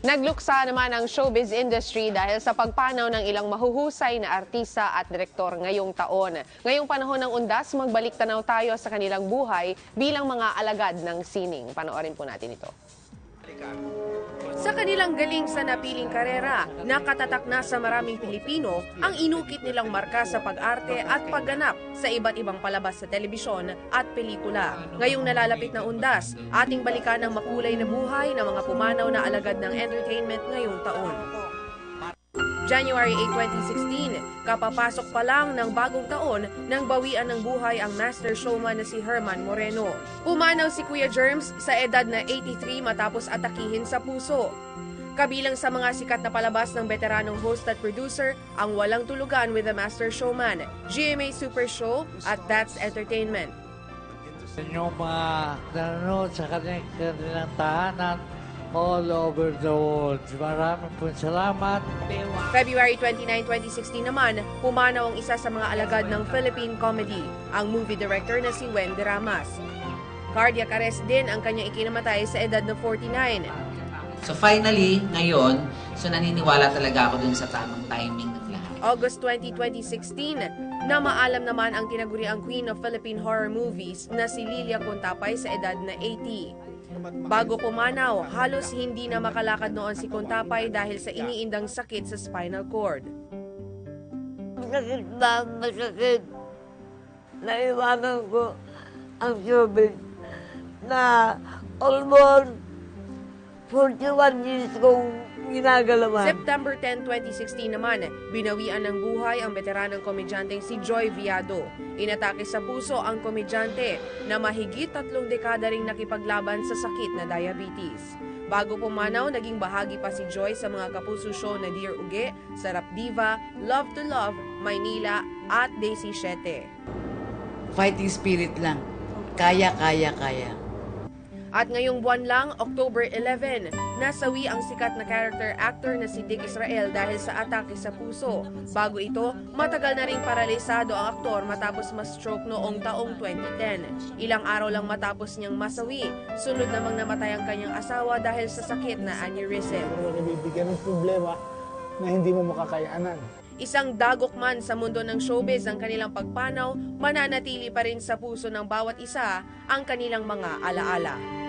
Nagluksa naman ang showbiz industry dahil sa pagpanaw ng ilang mahuhusay na artista at direktor ngayong taon. Ngayong panahon ng undas, magbalik tanaw tayo sa kanilang buhay bilang mga alagad ng sining. Panoorin po natin ito. Sa kanilang galing sa napiling karera, nakatatak na sa maraming Pilipino ang inukit nilang marka sa pag-arte at pagganap sa iba't ibang palabas sa telebisyon at pelikula. Ngayong nalalapit na undas, ating balikan ang makulay na buhay ng mga pumanaw na alagad ng entertainment ngayong taon. January 8, 2016, kapapasok pa lang ng bagong taon nang bawian ng buhay ang master showman na si Herman Moreno. Pumanaw si Kuya Germs sa edad na 83 matapos atakihin sa puso. Kabilang sa mga sikat na palabas ng veteranong host at producer ang Walang Tulugan with the Master Showman, GMA Super Show at That's Entertainment. yung mga nanonood sa kanilang, tahanan all over the world. Maraming po salamat. February 29, 2016 naman, pumanaw ang isa sa mga alagad ng Philippine comedy, ang movie director na si Wendy Ramas. Cardiac arrest din ang kanyang ikinamatay sa edad na 49. So finally, ngayon, so naniniwala talaga ako dun sa tamang timing ng lahat. August 20, 2016, na maalam naman ang tinaguriang Queen of Philippine Horror Movies na si Lilia Contapay sa edad na 80. Bago pumanaw, halos hindi na makalakad noon si Contapay dahil sa iniindang sakit sa spinal cord. Masakit na masakit. Naiwanan ko ang showbiz na almost 41 years kong ginagalawan. September 10, 2016 naman, binawian ng buhay ang veteranang komedyanteng si Joy Viado. Inatake sa puso ang komedyante na mahigit tatlong dekada ring nakipaglaban sa sakit na diabetes. Bago pumanaw, naging bahagi pa si Joy sa mga kapuso show na Dear Uge, Sarap Diva, Love to Love, Maynila at Daisy Shete. fighting spirit lang. Kaya, kaya, kaya. At ngayong buwan lang, October 11, nasawi ang sikat na character actor na si Dick Israel dahil sa atake sa puso. Bago ito, matagal na ring paralisado ang aktor matapos ma-stroke noong taong 2010. Ilang araw lang matapos niyang masawi, sunod namang namatay ang kanyang asawa dahil sa sakit na aneurysm. Nabibigyan ng problema na hindi mo makakayanan. Isang dagok man sa mundo ng showbiz ang kanilang pagpanaw, mananatili pa rin sa puso ng bawat isa ang kanilang mga alaala.